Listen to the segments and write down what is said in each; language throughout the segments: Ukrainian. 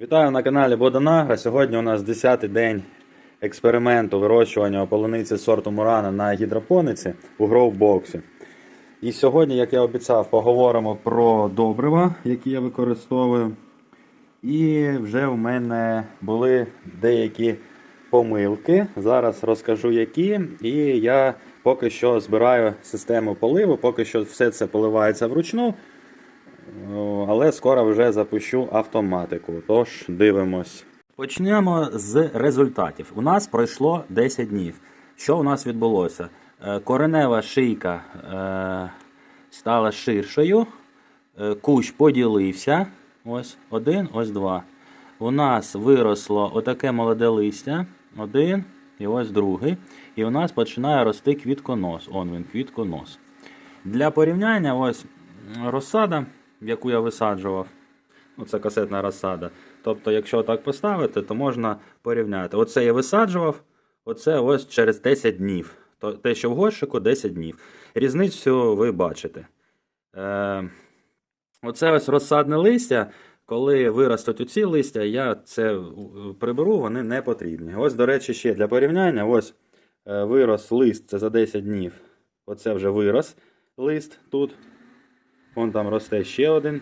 Вітаю на каналі Боданагра. Сьогодні у нас 10-й день експерименту вирощування полуниці сорту Мурана на гідропониці у гроубоксі. І сьогодні, як я обіцяв, поговоримо про добрива, які я використовую. І вже у мене були деякі помилки. Зараз розкажу які. І я поки що збираю систему поливу, поки що все це поливається вручну. Але скоро вже запущу автоматику. Тож дивимось. Почнемо з результатів. У нас пройшло 10 днів. Що у нас відбулося? Е, Коренева шийка е, стала ширшою, е, кущ поділився. Ось один, ось два. У нас виросло отаке молоде листя. Один і ось другий. І у нас починає рости квітконос. Он він, квітконос. Для порівняння, ось розсада, яку я висаджував. Ну, це касетна розсада. Тобто, якщо так поставити, то можна порівняти. Оце я висаджував, оце ось через 10 днів. Те, що в горщику 10 днів. Різницю ви бачите. Е, оце ось розсадне листя. Коли виростуть оці листя, я це приберу, вони не потрібні. Ось, до речі, ще для порівняння, ось е, вирос лист, це за 10 днів. Оце вже вирос лист тут. Вон там росте ще один.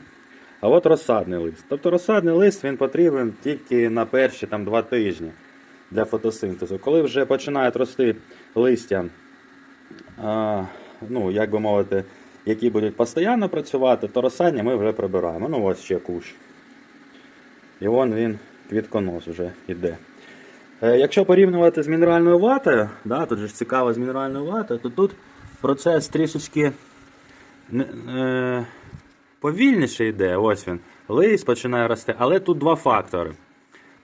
А от розсадний лист. Тобто розсадний лист він потрібен тільки на перші там, два тижні для фотосинтезу. Коли вже починають рости листя, а, ну, як би мовити, які будуть постійно працювати, то розсадні ми вже прибираємо. Ну ось ще кущ. І вон він, квітконос вже йде. Е, Якщо порівнювати з мінеральною ватою, да, тут же цікаво з мінеральною ватою, то тут процес трішечки повільніше йде. Ось він. Лист починає рости. Але тут два фактори.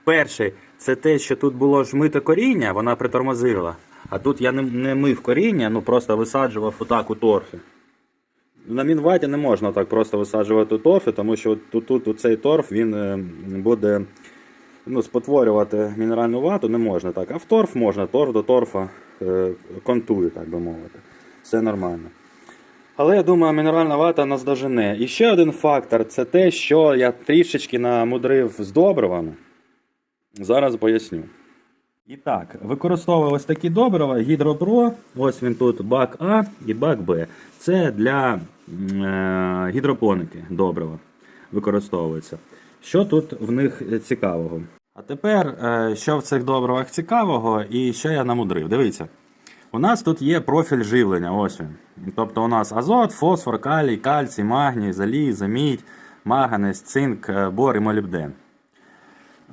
Перший це те, що тут було жмите коріння, вона притормозила. А тут я не, не мив коріння, ну просто висаджував отак у торфі. На мінваті не можна так просто висаджувати у торфі, тому що тут, тут, цей торф він е, буде ну, спотворювати мінеральну вату, не можна так. А в торф можна, торф до торфа е, контує, так би мовити. Все нормально. Але я думаю, мінеральна вата нас дожене. І ще один фактор це те, що я трішечки намудрив з добривами. Зараз поясню. І так, використовую ось такі добрива, гідропро. Ось він тут бак А і бак Б. Це для е, гідропоники добрива використовується. Що тут в них цікавого? А тепер, е, що в цих добривах цікавого і що я намудрив? Дивіться. У нас тут є профіль живлення, ось він. Тобто у нас азот, фосфор, калій, кальцій, магній, залізо, мідь, марганець, цинк, е, бор і молібден.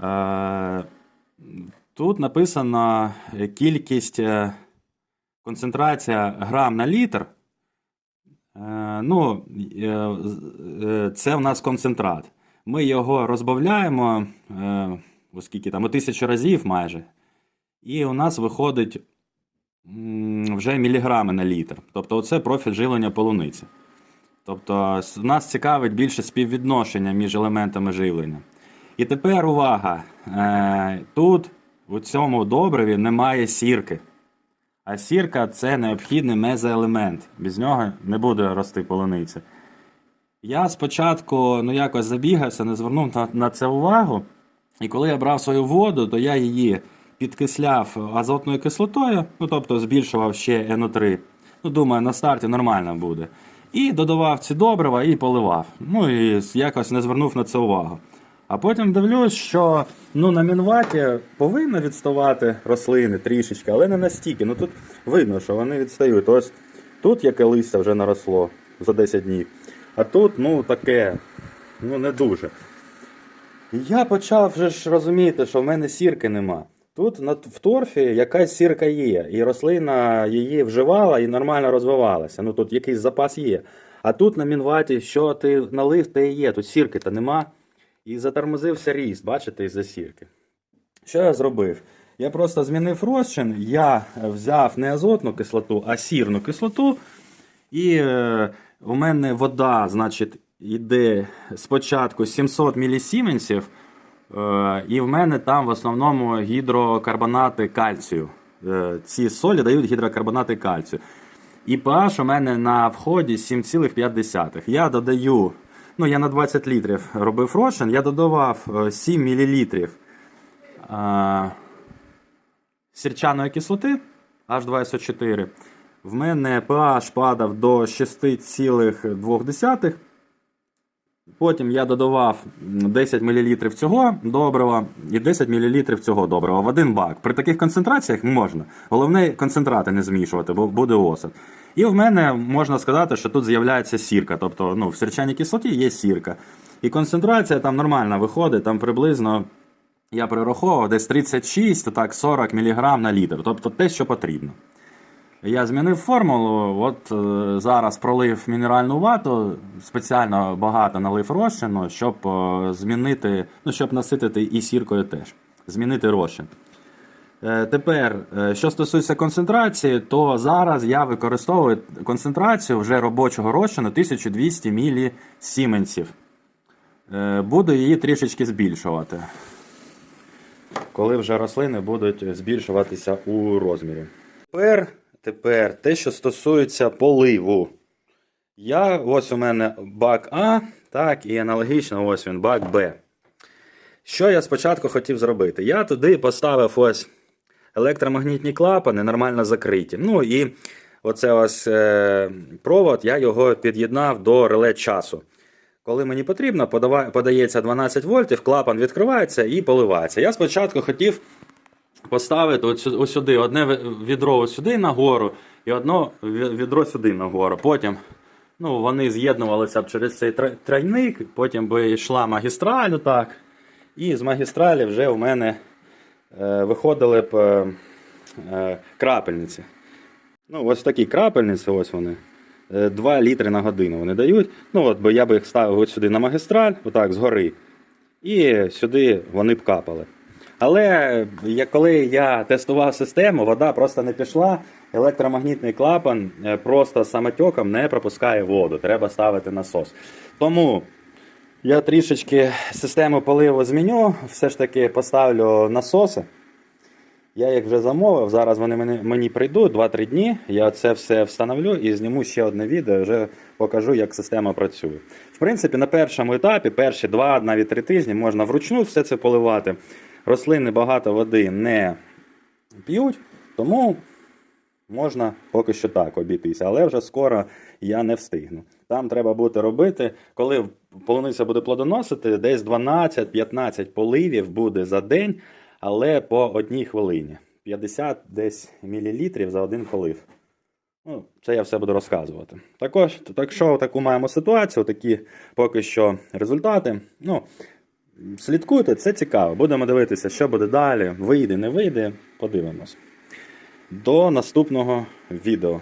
Е, Тут кількість е, концентрація грам на літр. Ну, це в нас концентрат. Ми його розбавляємо, оскільки там у тисячу разів майже. І у нас виходить вже міліграми на літр. Тобто, оце профіль живлення полуниці. Тобто, нас цікавить більше співвідношення між елементами живлення. І тепер увага. Е, тут у цьому добриві немає сірки. А сірка це необхідний мезоелемент. Без нього не буде рости полуниця. Я спочатку ну, якось забігався, не звернув на це увагу. І коли я брав свою воду, то я її підкисляв азотною кислотою, ну тобто збільшував ще НО3. Ну, думаю, на старті нормально буде. І додавав ці добрива і поливав. Ну і якось не звернув на це увагу. А потім дивлюсь, що ну, на мінваті повинно відставати рослини трішечки, але не настільки. Ну тут видно, що вони відстають. Ось тут яке листя вже наросло за 10 днів. А тут, ну, таке, ну не дуже. Я почав вже ж розуміти, що в мене сірки нема. Тут в торфі якась сірка є, і рослина її вживала і нормально розвивалася. Ну тут якийсь запас є. А тут на мінваті, що ти налив, те і є, тут сірки-то нема. І затормозився ріст, бачите, із-за сірки. Що я зробив? Я просто змінив розчин, я взяв не азотну кислоту, а сірну кислоту. І е, у мене вода, значить, йде спочатку 700 мілісіменсів, е, і в мене там в основному гідрокарбонати кальцію. Е, ці солі дають гідрокарбонати кальцію. І pH у мене на вході 7,5. Я додаю Ну, я на 20 літрів робив розчин, я додавав е, 7 мл а, сірчаної кислоти H2SO4. В мене pH падав до 6,2. Потім я додавав 10 мл цього добрива і 10 мл цього добрива в один бак. При таких концентраціях можна. Головне концентрати не змішувати, бо буде осад. І в мене можна сказати, що тут з'являється сірка. Тобто ну, в сірчаній кислоті є сірка. І концентрація там нормально виходить, там приблизно я перераховував десь 36, так 40 мг на літр. Тобто те, що потрібно. Я змінив формулу. От е, зараз пролив мінеральну вату, спеціально багато налив розчину, щоб е, змінити, ну щоб наситити і сіркою теж. Змінити розчин. Е, Тепер, е, що стосується концентрації, то зараз я використовую концентрацію вже робочого розчину 1200 мілі сіменсів. Е, Буду її трішечки збільшувати. Коли вже рослини будуть збільшуватися у розмірі. Тепер, тепер те, що стосується поливу. Я, ось у мене бак А, так, і аналогічно ось він, бак Б. Що я спочатку хотів зробити? Я туди поставив ось електромагнітні клапани, нормально закриті. Ну і оце ось е, провод, я його під'єднав до реле часу. Коли мені потрібно, подається 12 вольтів, клапан відкривається і поливається. Я спочатку хотів поставити ось ось сюди одне відро ось сюди нагору і одне відро сюди нагору. Потім ну, вони з'єднувалися б через цей тройник, потім би йшла магістраль так. І з магістралі вже у мене е, виходили б е, е, крапельниці. Ну, ось такі крапельниці, ось вони. 2 літри на годину вони дають. Ну, от, бо я би їх ставив от сюди на магістраль, отак, згори. І сюди вони б капали. Але я, коли я тестував систему, вода просто не пішла. Електромагнітний клапан е, просто самотеком не пропускає воду. Треба ставити насос. Тому я трішечки систему поливу зміню, все ж таки поставлю насоси. Я їх вже замовив. Зараз вони мені, мені прийдуть 2-3 дні. Я це все встановлю і зніму ще одне відео, вже покажу, як система працює. В принципі, на першому етапі, перші 2, навіть 3 тижні, можна вручну все це поливати. Рослини багато води не п'ють, тому можна поки що так обійтися, але вже скоро я не встигну. Там треба буде робити, коли полуниця буде плодоносити, десь 12-15 поливів буде за день, але по одній хвилині. 50 десь мілілітрів за один полив. Ну, це я все буду розказувати. Також, так що таку маємо ситуацію, такі поки що результати. Ну, слідкуйте, це цікаво. Будемо дивитися, що буде далі. Вийде, не вийде. Подивимось. До наступного відео.